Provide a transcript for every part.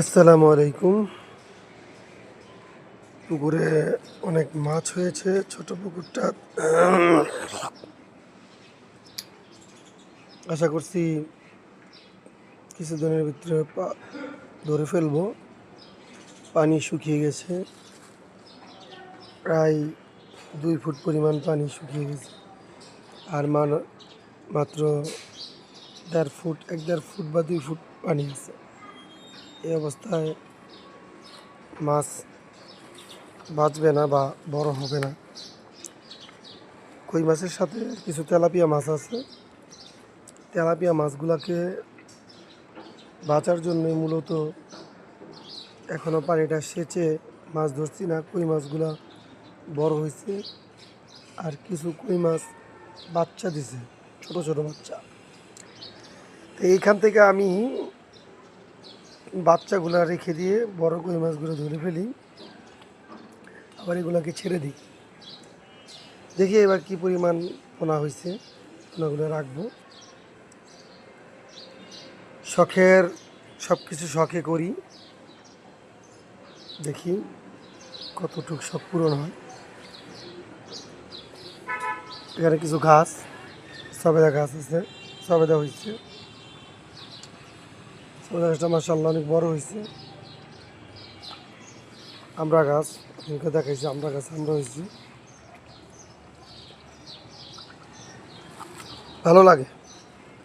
আসসালামু আলাইকুম। পুকুরে অনেক মাছ হয়েছে, ছোট পুকুরটা। আশা করছি কিছুদিনের ভিতরে ধরে ফেলব। পানি শুকিয়ে গেছে। প্রায় দুই ফুট পরিমাণ পানি শুকিয়ে গেছে। আর মাত্র দেড় ফুট, এক দেড় ফুট বা দুই ফুট পানি আছে। এই অবস্থায় মাছ বাঁচবে না বা বড় হবে না। কই মাছের সাথে কিছু তেলাপিয়া মাছ আছে। তেলাপিয়া মাছগুলোকে বাঁচার জন্য মূলত এখনও পানিটা সেচে মাছ ধরছি না। কই মাছগুলা বড় হয়েছে আর কিছু কই মাছ বাচ্চা দিছে, ছোট ছোট বাচ্চা। তো এইখান থেকে আমি বাচ্চাগুলো রেখে দিয়ে বড় কই মাছগুলো ধরে ফেলি। আবার এগুলোকে ছেড়ে দিই। দেখি এবার কি পরিমাণ পোনা হয়েছে পোনাগুলো রাখব। শখের সব কিছু শখে করি। দেখি কতটুক শখ পূরণ হয়। এখানে কিছু ঘাস, সবেদা গাছ আছে, সবেদা হয়েছে সবেদা গাছটা মাসাল্লাহ অনেক বড় হয়েছে আমরা গাছ আপনাকে দেখাইছি, আমরা গাছ, আমরা হয়েছি ভালো লাগে।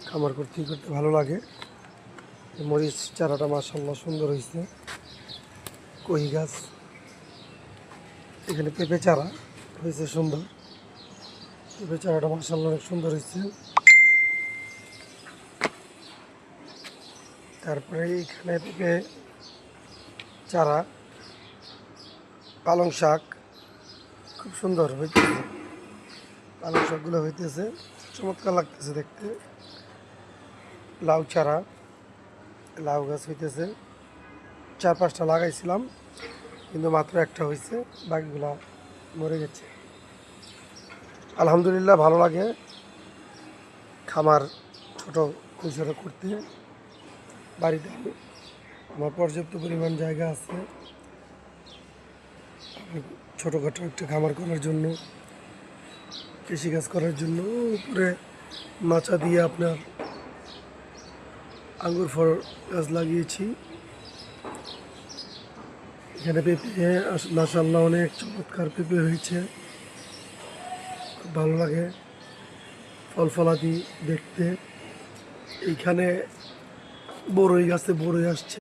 খামার করতে করতে ভালো লাগে। মরিচ চারাটা মাসাল্লাহ সুন্দর হয়েছে কহি গাছ? এখানে পেঁপে চারা হয়েছে সুন্দর। পেঁপে চারাটা মাসাল্লাহ অনেক সুন্দর হয়েছে তারপরে এখানে পেঁপে চারা, পালং শাক, খুব সুন্দর হইতেছে। পালং শাকগুলো হইতেছে, চমৎকার লাগতেছে দেখতে। লাউ চারা, লাউ গাছ হইতেছে। চার পাঁচটা লাগাইছিলাম, কিন্তু মাত্র একটা হয়েছে বাকিগুলা মরে গেছে। আলহামদুলিল্লাহ ভালো লাগে। খামার ছোট ছোটো করতে। বাড়িতে আমি- আমার পর্যাপ্ত পরিমাণ জায়গা আছে। ছোটোখাটো একটা খামার করার জন্য, কৃষিকাজ করার জন্য, উপরে মাচা দিয়ে আপনার আঙ্গুর ফল গাছ লাগিয়েছি। এখানে পেঁপে মাসাল্লাহ অনেক চমৎকার পেঁপে হয়েছে। খুব ভালো লাগে ফল ফলাদি দেখতে। এইখানে বড়ই গাছে বড়ই আসছে।